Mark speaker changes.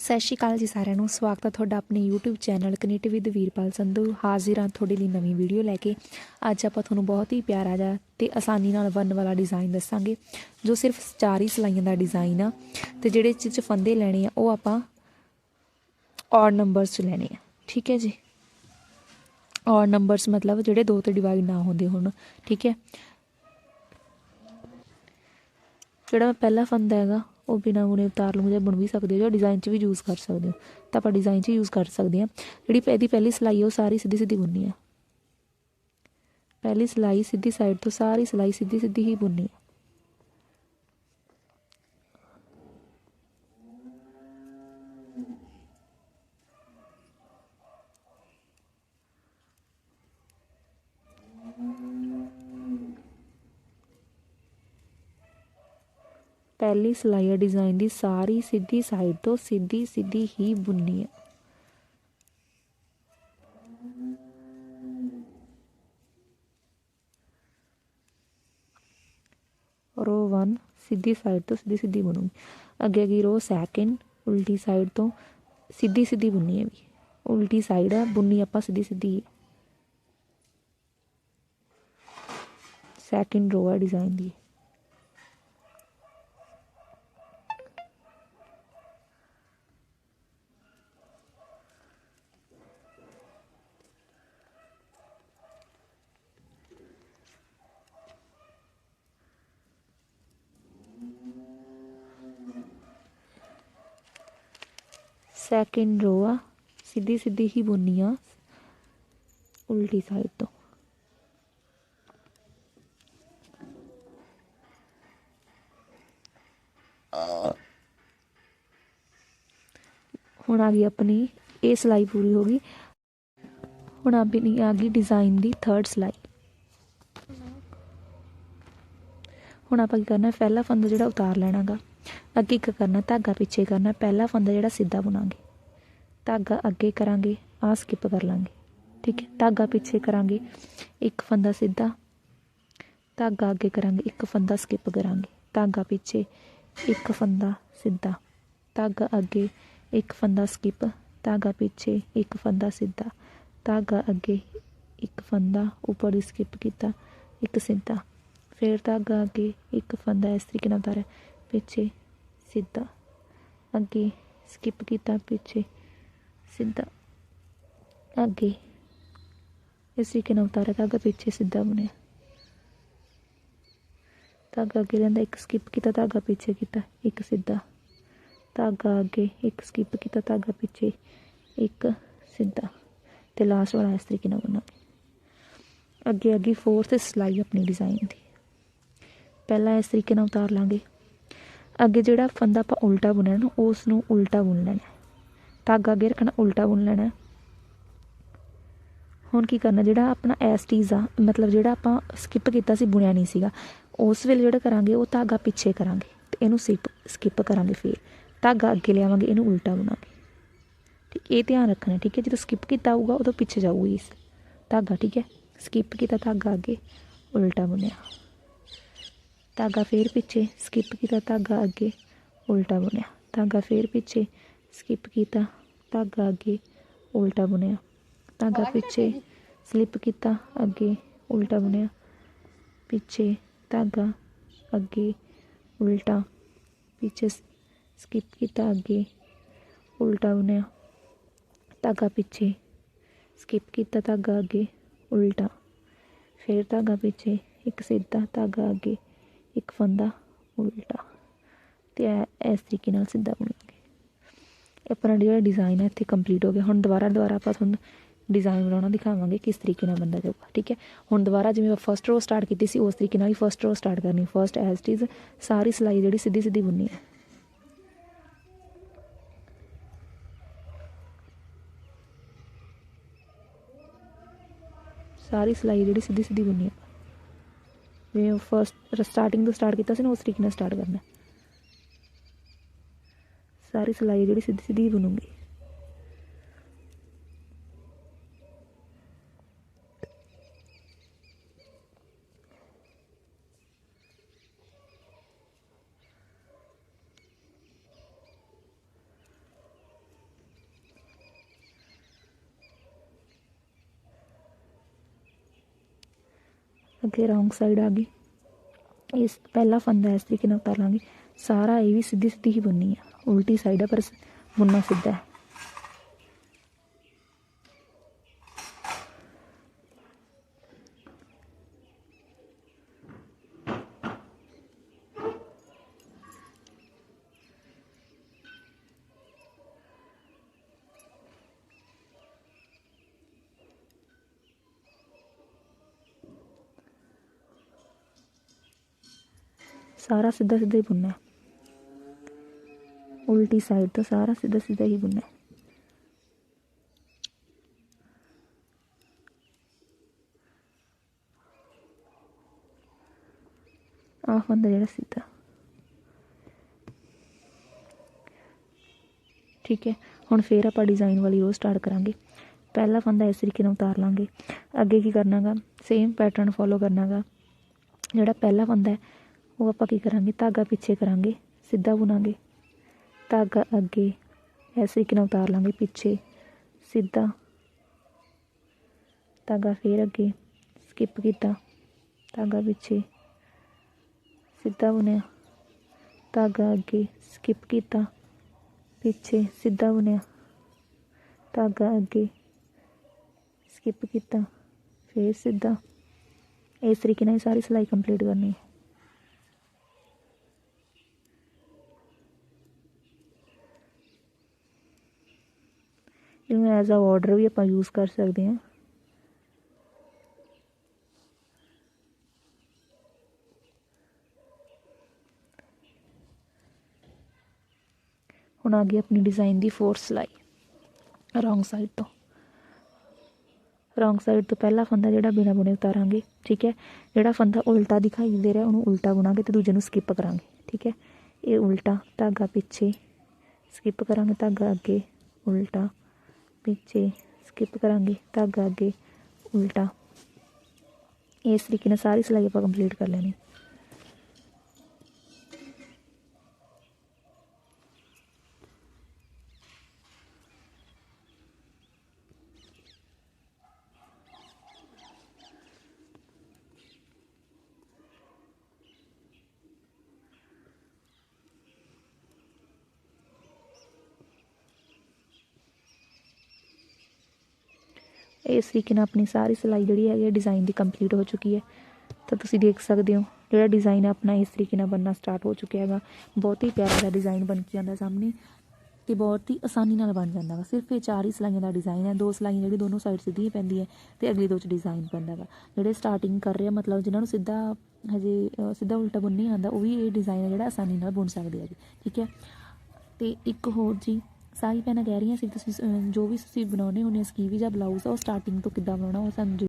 Speaker 1: ਸਤਿ ਸ਼੍ਰੀ ਅਕਾਲ ਜੀ ਸਾਰਿਆਂ ਨੂੰ। ਸਵਾਗਤ ਹੈ ਤੁਹਾਡਾ ਆਪਣੇ YouTube channel connect with Veerpal Sandhu. ਹਾਜ਼ਰ ਹਾਂ ਤੁਹਾਡੇ ਲਈ ਨਵੀਂ ਵੀਡੀਓ ਲੈ ਕੇ। ਅੱਜ ਆਪਾਂ ਤੁਹਾਨੂੰ ਬਹੁਤ ਹੀ ਪਿਆਰਾ ਜਿਹਾ ਤੇ ਆਸਾਨੀ ਨਾਲ ਬਣਨ ਵਾਲਾ ਡਿਜ਼ਾਈਨ ਦੱਸਾਂਗੇ, ਜੋ ਸਿਰਫ ਚਾਰ ਹੀ ਸਲਾਈਆਂ ਦਾ ਡਿਜ਼ਾਈਨ ਆ। ਤੇ ਜਿਹੜੇ ਚ ਫੰਦੇ ਲੈਣੇ ਆ, ਉਹ ਆਪਾਂ ਔਡ ਨੰਬਰਸ ਚ ਲੈਣੇ ਆ। ਠੀਕ ਹੈ ਜੀ? ਔਡ ਨੰਬਰਸ ਮਤਲਬ ਜਿਹੜੇ ਦੋ ਤੇ ਡਿਵਾਈਡ ਨਾ ਹੁੰਦੇ ਹੋਣ। ਠੀਕ ਹੈ? ਜਿਹੜਾ ਪਹਿਲਾ ਫੰਦਾ ਹੈਗਾ ਉਹ ਬਿਨਾਂ ਬੁਣੇ ਉਤਾਰ ਲਵਾਂਗੇ ਜਾਂ ਬੁਣ ਵੀ ਸਕਦੇ ਹੋ ਜਾਂ ਡਿਜ਼ਾਈਨ 'ਚ ਵੀ ਯੂਜ਼ ਕਰ ਸਕਦੇ ਹੋ। ਤਾਂ ਆਪਾਂ ਡਿਜ਼ਾਈਨ 'ਚ ਯੂਜ਼ ਕਰ ਸਕਦੇ ਹਾਂ। ਜਿਹੜੀ ਇਹਦੀ ਪਹਿਲੀ ਸਿਲਾਈ ਹੈ ਉਹ ਸਾਰੀ ਸਿੱਧੀ ਸਿੱਧੀ ਬੁਣਨੀ ਹੈ ਪਹਿਲੀ ਸਿਲਾਈ ਸਿੱਧੀ ਸਾਈਡ ਤੋਂ ਸਾਰੀ ਸਿਲਾਈ ਸਿੱਧੀ ਸਿੱਧੀ ਹੀ ਬੁਣਨੀ ਹੈ ਪਹਿਲੀ ਸਿਲਾਈ ਹੈ ਡਿਜ਼ਾਈਨ ਦੀ ਸਾਰੀ ਸਿੱਧੀ ਸਾਈਡ ਤੋਂ ਸਿੱਧੀ ਸਿੱਧੀ ਹੀ ਬੁਣਨੀ ਹੈ ਰੋ 1 ਸਿੱਧੀ ਸਾਈਡ ਤੋਂ ਸਿੱਧੀ ਸਿੱਧੀ ਬੁਣੂਗੀ। ਅੱਗੇ ਅਗੀ ਰੋ ਸੈਕਿੰਡ ਉਲਟੀ ਸਾਈਡ ਤੋਂ ਸਿੱਧੀ ਸਿੱਧੀ ਬੁਣਨੀ ਹੈ ਵੀ। ਉਲਟੀ ਸਾਈਡ ਹੈ ਬੁਣਨੀ ਆਪਾਂ ਸਿੱਧੀ ਸਿੱਧੀ ਸੈਕਿੰਡ ਰੋ ਹੈ ਡਿਜ਼ਾਈਨ ਦੀ। ਸੈਕਿੰਡ ਰੋ ਆ, ਸਿੱਧੀ ਸਿੱਧੀ ਹੀ ਬੁਣਨੀ ਆ, ਉਲਟੀ ਸਾਈਡ ਤੋਂ। ਹੁਣ ਆ ਗਈ ਆਪਣੀ, ਇਹ ਸਿਲਾਈ ਪੂਰੀ ਹੋ ਗਈ। ਹੁਣ ਆਪਣੀ ਆ ਗਈ ਡਿਜ਼ਾਈਨ ਦੀ ਥਰਡ ਸਿਲਾਈ। ਹੁਣ ਆਪਾਂ ਕੀ ਕਰਨਾ, ਪਹਿਲਾ ਫੰਦਾ ਜਿਹੜਾ ਉਤਾਰ ਲੈਣਾਗਾ। ਅੱਗੇ ਕੀ ਕਰਨਾ, ਧਾਗਾ ਪਿੱਛੇ ਕਰਨਾ, ਪਹਿਲਾ ਫੰਦਾ ਜਿਹੜਾ ਸਿੱਧਾ ਬੁਣਾਂਗੇ। ਧਾਗਾ ਅੱਗੇ ਕਰਾਂਗੇ ਆ ਸਕਿਪ ਕਰ ਲਾਂਗੇ। ਠੀਕ ਹੈ, ਧਾਗਾ ਪਿੱਛੇ ਕਰਾਂਗੇ, ਇੱਕ ਫੰਦਾ ਸਿੱਧਾ। ਧਾਗਾ ਅੱਗੇ ਕਰਾਂਗੇ, ਇੱਕ ਫੰਦਾ ਸਕਿਪ ਕਰਾਂਗੇ। ਧਾਗਾ ਪਿੱਛੇ, ਇੱਕ ਫੰਦਾ ਸਿੱਧਾ। ਧਾਗਾ ਅੱਗੇ, ਇੱਕ ਫੰਦਾ ਸਕਿਪ ਧਾਗਾ ਪਿੱਛੇ, ਇੱਕ ਫੰਦਾ ਸਿੱਧਾ। ਧਾਗਾ ਅੱਗੇ, ਇੱਕ ਫੰਦਾ ਉੱਪਰ ਦੀ ਸਕਿਪ ਕੀਤਾ, ਇੱਕ ਸਿੱਧਾ। ਫਿਰ ਧਾਗਾ ਅੱਗੇ, ਇੱਕ ਫੰਦਾ ਇਸ ਤਰੀਕੇ ਨਾਲ ਉਤਾਰਿਆ। ਪਿੱਛੇ ਸਿੱਧਾ। ਅੱਗੇ ਸਕਿਪ ਕੀਤਾ ਪਿੱਛੇ ਸਿੱਧਾ। ਅੱਗੇ। ਇਸ ਤਰੀਕੇ ਨਾਲ ਉਤਾਰਿਆ ਧਾਗਾ ਪਿੱਛੇ ਸਿੱਧਾ ਬਣਿਆ। ਧਾਗਾ ਅੱਗੇ ਰਹਿੰਦਾ, ਇੱਕ ਸਕਿਪ ਕੀਤਾ ਧਾਗਾ ਪਿੱਛੇ ਕੀਤਾ, ਇੱਕ ਸਿੱਧਾ। ਧਾਗਾ ਅੱਗੇ ਇੱਕ ਸਕਿਪ ਕੀਤਾ ਧਾਗਾ ਪਿੱਛੇ, ਇੱਕ ਸਿੱਧਾ। ਤੇ ਲਾਸਟ ਵਾਲਾ ਇਸ ਤਰੀਕੇ ਨਾਲ ਬਣਾਂਗੇ ਅੱਗੇ ਅੱਗੇ ਫੋਰਥ ਸਿਲਾਈ ਆਪਣੀ ਡਿਜ਼ਾਈਨ ਦੀ। ਪਹਿਲਾਂ ਇਸ ਤਰੀਕੇ ਨਾਲ ਉਤਾਰ ਲਾਂਗੇ। ਅੱਗੇ ਜਿਹੜਾ ਫੰਦਾ ਆਪਾਂ ਉਲਟਾ ਬੁਣਿਆ ਨਾ ਉਸ ਨੂੰ ਉਲਟਾ ਬੁਣ ਲੈਣਾ ਧਾਗਾ ਅੱਗੇ ਰੱਖਣਾ, ਉਲਟਾ ਬੁਣ ਲੈਣਾ ਹੁਣ ਕੀ ਕਰਨਾ, ਜਿਹੜਾ ਆਪਣਾ ਐਸਟੀਜ਼ ਆ, ਮਤਲਬ ਜਿਹੜਾ ਆਪਾਂ ਸਕਿਪ ਕੀਤਾ ਸੀ, ਬੁਣਿਆ ਨਹੀਂ ਸੀਗਾ, ਉਸ ਵੇਲੇ ਜਿਹੜਾ ਕਰਾਂਗੇ, ਉਹ ਧਾਗਾ ਪਿੱਛੇ ਕਰਾਂਗੇ ਤੇ ਇਹਨੂੰ ਸਿਪ ਸਕਿਪ ਕਰਾਂਗੇ ਫਿਰ। ਧਾਗਾ ਅੱਗੇ ਲਿਆਵਾਂਗੇ, ਇਹਨੂੰ ਉਲਟਾ ਬਣਾਵਾਂਗੇ ਠੀਕ, ਇਹ ਧਿਆਨ ਰੱਖਣਾ ਠੀਕ ਹੈ? ਜਦੋਂ ਸਕਿਪ ਕੀਤਾ ਹੋਊਗਾ, ਉਦੋਂ ਪਿੱਛੇ ਜਾਊਗੀ ਇਸ। ਧਾਗਾ, ਠੀਕ ਹੈ? ਸਕਿਪ ਕੀਤਾ ਧਾਗਾ ਅੱਗੇ, ਉਲਟਾ ਬੁਣਿਆ। ਧਾਗਾ ਫੇਰ ਪਿੱਛੇ ਸਕਿਪ ਕੀਤਾ ਧਾਗਾ ਅੱਗੇ ਉਲਟਾ ਬੁਣਿਆ। ਧਾਗਾ ਫੇਰ ਪਿੱਛੇ ਸਕਿਪ ਕੀਤਾ ਧਾਗਾ ਅੱਗੇ ਉਲਟਾ ਬੁਣਿਆ। ਧਾਗਾ ਪਿੱਛੇ ਸਲਿਪ ਕੀਤਾ ਅੱਗੇ ਉਲਟਾ ਬੁਣਿਆ। ਪਿੱਛੇ ਧਾਗਾ ਅੱਗੇ ਉਲਟਾ। ਪਿੱਛੇ ਸਕਿਪ ਕੀਤਾ ਅੱਗੇ ਉਲਟਾ ਬੁਣਿਆ। ਧਾਗਾ ਪਿੱਛੇ ਸਕਿਪ ਕੀਤਾ ਧਾਗਾ ਅੱਗੇ ਉਲਟਾ। ਫਿਰ ਧਾਗਾ ਪਿੱਛੇ ਇੱਕ ਸਿੱਧਾ ਧਾਗਾ ਅੱਗੇ ਇੱਕ ਫੰਦਾ ਉਲਟਾ ਤੇ ਇਹ ਇਸ ਤਰੀਕੇ ਨਾਲ ਸਿੱਧਾ ਬਣਾਉਂਗੇ ਇਹ ਆਪਣਾ ਜਿਹੜਾ ਡਿਜ਼ਾਈਨ ਹੈ ਇੱਥੇ ਕੰਪਲੀਟ ਹੋ ਗਿਆ। ਹੁਣ ਦੁਬਾਰਾ ਦੁਬਾਰਾ ਆਪਾਂ ਤੁਹਾਨੂੰ ਡਿਜ਼ਾਈਨ ਬਣਾਉਣਾ ਦਿਖਾਵਾਂਗੇ ਕਿਸ ਤਰੀਕੇ ਨਾਲ ਬੰਦਾ ਜਾਊਗਾ, ਠੀਕ ਹੈ? ਹੁਣ ਦੁਬਾਰਾ ਜਿਵੇਂ ਫਸਟ ਰੋ ਸਟਾਰਟ ਕੀਤੀ ਸੀ, ਉਸ ਤਰੀਕੇ ਨਾਲ ਹੀ ਫਸਟ ਰੋ ਸਟਾਰਟ ਕਰਨੀ। ਫਸਟ ਐਜ਼ ਇਟ ਇਜ਼ ਸਾਰੀ ਸਿਲਾਈ ਜਿਹੜੀ ਸਿੱਧੀ ਸਿੱਧੀ ਬੁਣਨੀ ਹੈ। ਸਾਰੀ ਸਿਲਾਈ ਜਿਹੜੀ ਸਿੱਧੀ ਸਿੱਧੀ ਬੁਣਨੀ ਹੈ। ਜਿਵੇਂ ਫਸਟ ਸਟਾਰਟਿੰਗ ਤੋਂ ਸਟਾਰਟ ਕੀਤਾ ਸੀ ਨਾ, ਉਸ ਤਰੀਕੇ ਨਾਲ ਸਟਾਰਟ ਕਰਨਾ ਸਾਰੀ ਸਿਲਾਈ ਜਿਹੜੀ ਸਿੱਧੀ ਸਿੱਧੀ ਬਣੂਗੀ। ਅੱਗੇ ਰੌਂਗ ਸਾਈਡ ਆ ਗਈ। ਇਸ ਪਹਿਲਾ ਫੰਦਾ ਇਸ ਤਰੀਕੇ ਨਾਲ ਉਤਾਰ ਸਾਰਾ ਇਹ ਵੀ ਸਿੱਧੀ ਸਿੱਧੀ ਹੀ ਬੁਣਨੀ ਆ। ਉਲਟੀ ਸਾਈਡ ਆ, ਪਰ ਸ- ਬੁਣਨਾ ਸਿੱਧਾ ਹੈ। ਸਾਰਾ ਸਿੱਧਾ ਸਿੱਧਾ ਹੀ ਬੁਣਨਾ ਉਲਟੀ ਸਾਈਡ ਤੋਂ ਸਾਰਾ ਸਿੱਧਾ ਸਿੱਧਾ ਹੀ ਬੁਣਨਾ ਆਹ ਹੁੰਦਾ ਜਿਹੜਾ ਸਿੱਧਾ। ਠੀਕ ਹੈ, ਹੁਣ ਫੇਰ ਆਪਾਂ ਡਿਜ਼ਾਈਨ ਵਾਲੀ ਰੋ ਸਟਾਰਟ ਕਰਾਂਗੇ। ਪਹਿਲਾ ਫੰਦਾ ਇਸ ਤਰੀਕੇ ਨਾਲ ਉਤਾਰ ਲਾਂਗੇ। ਅੱਗੇ ਕੀ ਕਰਨਾਗਾ? ਸੇਮ ਪੈਟਰਨ ਫੋਲੋ ਕਰਨਾਗਾ। ਜਿਹੜਾ ਪਹਿਲਾ ਫੰਦਾ ਹੈ ਉਹ ਆਪਾਂ ਕੀ ਕਰਾਂਗੇ? ਧਾਗਾ ਪਿੱਛੇ ਕਰਾਂਗੇ, ਸਿੱਧਾ ਬੁਣਾਂਗੇ। ਧਾਗਾ ਅੱਗੇ ਇਸ ਤਰੀਕੇ ਨਾਲ ਉਤਾਰ ਲਾਂਗੇ, ਪਿੱਛੇ, ਸਿੱਧਾ। ਧਾਗਾ ਫੇਰ ਅੱਗੇ ਸਕਿਪ ਕੀਤਾ। ਧਾਗਾ ਪਿੱਛੇ, ਸਿੱਧਾ ਬੁਣਿਆ। ਧਾਗਾ ਅੱਗੇ ਸਕਿਪ ਕੀਤਾ। ਪਿੱਛੇ, ਸਿੱਧਾ ਬੁਣਿਆ। ਧਾਗਾ ਅੱਗੇ ਸਕਿਪ ਕੀਤਾ। ਫੇਰ ਸਿੱਧਾ। ਇਸ ਤਰੀਕੇ ਨਾਲ ਸਾਰੀ ਸਿਲਾਈ ਕੰਪਲੀਟ ਕਰਨੀ ਹੈ। ਇਹਨੂੰ ਐਜ਼ ਆ ਆਰਡਰ ਵੀ ਆਪਾਂ ਯੂਜ਼ ਕਰ ਸਕਦੇ ਹਾਂ। ਹੁਣ ਆ ਗਈ ਆਪਣੀ ਡਿਜ਼ਾਈਨ ਦੀ ਫੋਰ ਸਿਲਾਈ ਰੋਂਗ ਸਾਈਡ ਤੋਂ। ਰੋਂਗ ਸਾਈਡ ਤੋਂ ਪਹਿਲਾ ਫੰਦਾ ਜਿਹੜਾ ਬਿਨਾ ਬੁਣੇ ਉਤਾਰਾਂਗੇ, ਠੀਕ ਹੈ? ਜਿਹੜਾ ਫੰਦਾ ਉਲਟਾ ਦਿਖਾਈ ਦੇ ਰਿਹਾ, ਉਹਨੂੰ ਉਲਟਾ ਬੁਣਾਂਗੇ ਤੇ ਦੂਜੇ ਨੂੰ ਸਕਿਪ ਕਰਾਂਗੇ, ਠੀਕ ਹੈ? ਇਹ ਉਲਟਾ, ਧਾਗਾ ਪਿੱਛੇ ਸਕਿਪ ਕਰਾਂਗੇ, ਧਾਗਾ ਅੱਗੇ, ਉਲਟਾ। ਪਿੱਛੇ ਸਕਿਪ ਕਰਾਂਗੇ, ਧਾਗਾ ਅੱਗੇ, ਉਲਟਾ। ਇਸ ਤਰੀਕੇ ਨਾਲ ਸਾਰੀ ਸਿਲਾਈ ਆਪਾਂ ਕੰਪਲੀਟ ਕਰ ਲੈਣੀ। ਇਸ ਤਰੀਕੇ ਨਾਲ ਆਪਣੀ ਸਾਰੀ ਸਿਲਾਈ ਜਿਹੜੀ ਹੈਗੀ ਹੈ ਡਿਜ਼ਾਈਨ ਦੀ ਕੰਪਲੀਟ ਹੋ ਚੁੱਕੀ ਹੈ। ਤਾਂ ਤੁਸੀਂ ਦੇਖ ਸਕਦੇ ਹੋ, ਜਿਹੜਾ ਡਿਜ਼ਾਈਨ ਆਪਣਾ ਇਸ ਤਰੀਕੇ ਨਾਲ ਬਣਨਾ ਸਟਾਰਟ ਹੋ ਚੁੱਕਿਆ ਹੈਗਾ। ਬਹੁਤ ਹੀ ਪਿਆਰਾ ਜਿਹਾ ਡਿਜ਼ਾਈਨ ਬਣ ਕੇ ਜਾਂਦਾ ਸਾਹਮਣੇ ਤੇ ਬਹੁਤ ਹੀ ਆਸਾਨੀ ਨਾਲ ਬਣ ਜਾਂਦਾ ਵਾ। ਸਿਰਫ ਇਹ ਚਾਰ ਹੀ ਸਿਲਾਈਆਂ ਦਾ ਡਿਜ਼ਾਈਨ ਹੈ, ਦੋ ਸਿਲਾਈਆਂ ਜਿਹੜੀ ਦੋਨੋਂ ਸਾਈਡ ਸਿੱਧੀ ਪੈਂਦੀ ਹੈ ਤੇ ਅਗਲੀ ਦੋ ਚ ਡਿਜ਼ਾਈਨ ਪੈਂਦਾ ਵਾ। ਜਿਹੜੇ ਸਟਾਰਟਿੰਗ ਕਰ ਰਹੇ ਆ ਮਤਲਬ ਜਿਨ੍ਹਾਂ ਨੂੰ ਸਿੱਧਾ ਹਜੇ ਸਿੱਧਾ ਉਲਟਾ ਬੁਣ ਨਹੀਂ ਆਉਂਦਾ, ਉਹ ਵੀ ਇਹ ਡਿਜ਼ਾਈਨ ਹੈ ਜਿਹੜਾ ਆਸਾਨੀ ਨਾਲ ਬੁਣ ਸਕਦੇ ਆ ਜੀ, ਠੀਕ ਹੈ? ਤੇ ਇੱਕ ਹੋਰ ਜੀ ਸਾਰੀ ਭੈਣਾਂ ਕਹਿ ਰਹੀਆਂ ਸੀ, ਤੁਸੀਂ ਜੋ ਵੀ ਤੁਸੀਂ ਬਣਾਉਣੇ ਹੁੰਦੇ ਆ ਸਕੀਵੀ ਜਾਂ ਬਲਾਊਜ਼ ਉਹ ਸਟਾਰਟਿੰਗ ਤੋਂ ਕਿੱਦਾਂ ਬਣਾਉਣਾ, ਉਹ ਸਾਨੂੰ